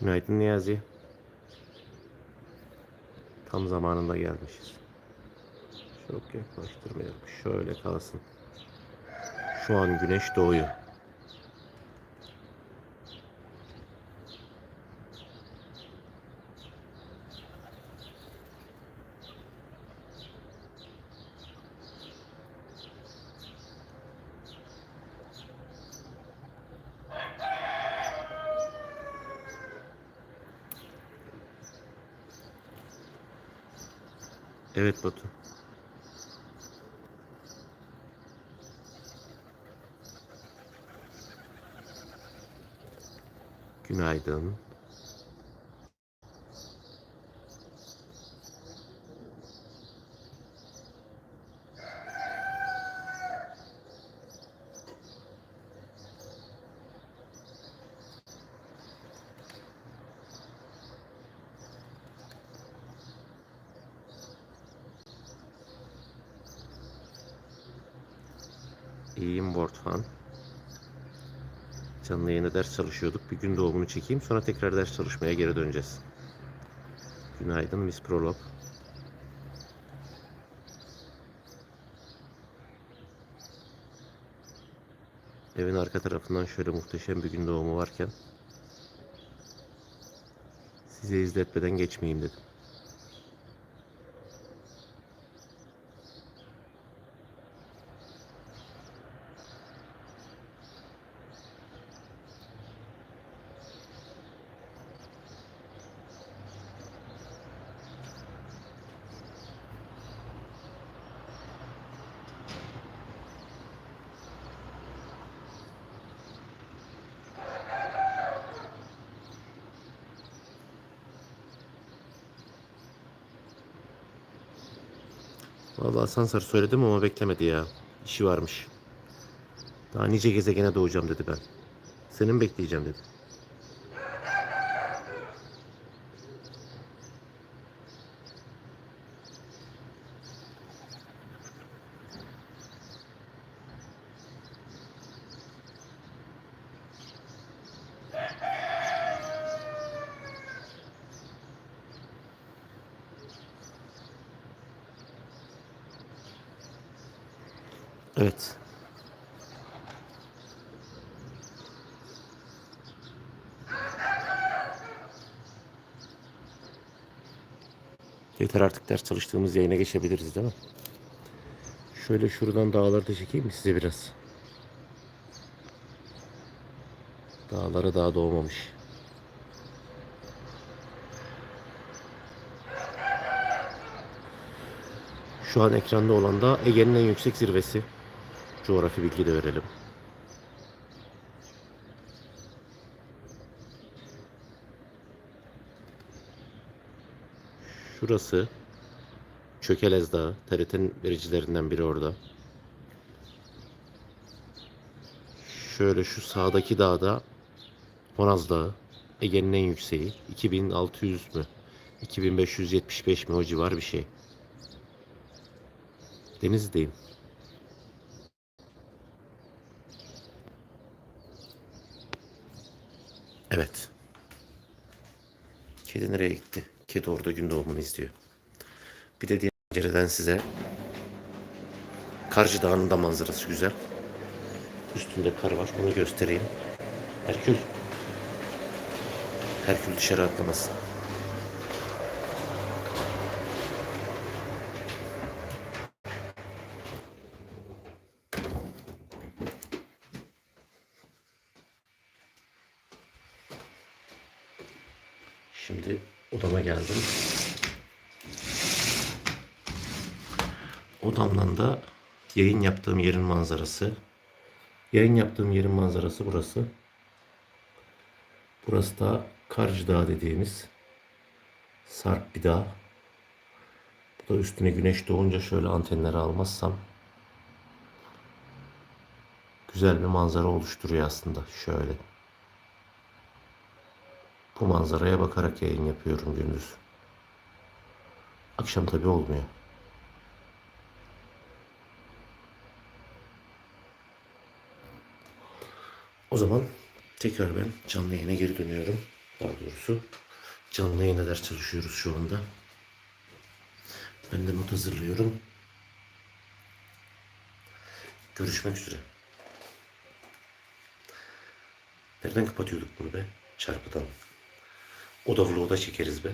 Günaydın Niyazi. Tam zamanında gelmişiz. Çok yaklaştırmayalım. Şöyle kalsın. Şu an güneş doğuyor. Evet Batu. Günaydın. İyiyim Bortfan. Canlı yayında ders çalışıyorduk. Bir gün doğumunu çekeyim. Sonra tekrar ders çalışmaya geri döneceğiz. Günaydın Miss Prolog. Evin arka tarafından şöyle muhteşem bir gün doğumu varken size izletmeden geçmeyeyim dedim. Vallahi Sansar söyledim ama beklemedi ya. İşi varmış. Daha nice gezegene doğacağım dedi ben. Senin bekleyeceğim dedi. Evet. Yeter artık ders çalıştığımız yayına geçebiliriz değil mi? Şöyle şuradan dağları da çekeyim mi size biraz? Dağları daha doğmamış. Şu an ekranda olan da Ege'nin en yüksek zirvesi. Coğrafi bilgi de verelim. Şurası Çökelez Dağı. TRT'nin vericilerinden biri orada. Şöyle şu sağdaki dağda Honaz Dağı. Ege'nin en yükseği. 2600 mü? 2575 mi? O civar bir şey. Denizli'deyim. Evet. Kedi nereye gitti? Kedi orada gün doğumunu izliyor. Bir de diğer pencereden size Karcı Dağı'nın da manzarası güzel. Üstünde kar var. Onu göstereyim. Herkül. Herkül dışarı atlamasın. Şimdi odama geldim. Odamdan da yayın yaptığım yerin manzarası. Yayın yaptığım yerin manzarası burası. Burası da Karcı Dağı dediğimiz sarp bir dağ. Bu da üstüne güneş doğunca şöyle antenleri almazsam güzel bir manzara oluşturuyor aslında. Şöyle. Bu manzaraya bakarak yayın yapıyorum gündüz. Akşam tabi olmuyor. O zaman tekrar ben canlı yayına geri dönüyorum. Daha doğrusu canlı yayına ders çalışıyoruz şu anda. Ben de not hazırlıyorum. Görüşmek üzere. Nereden kapatıyorduk bunu be? Çarpıdan. O da vlog'da çekeriz be.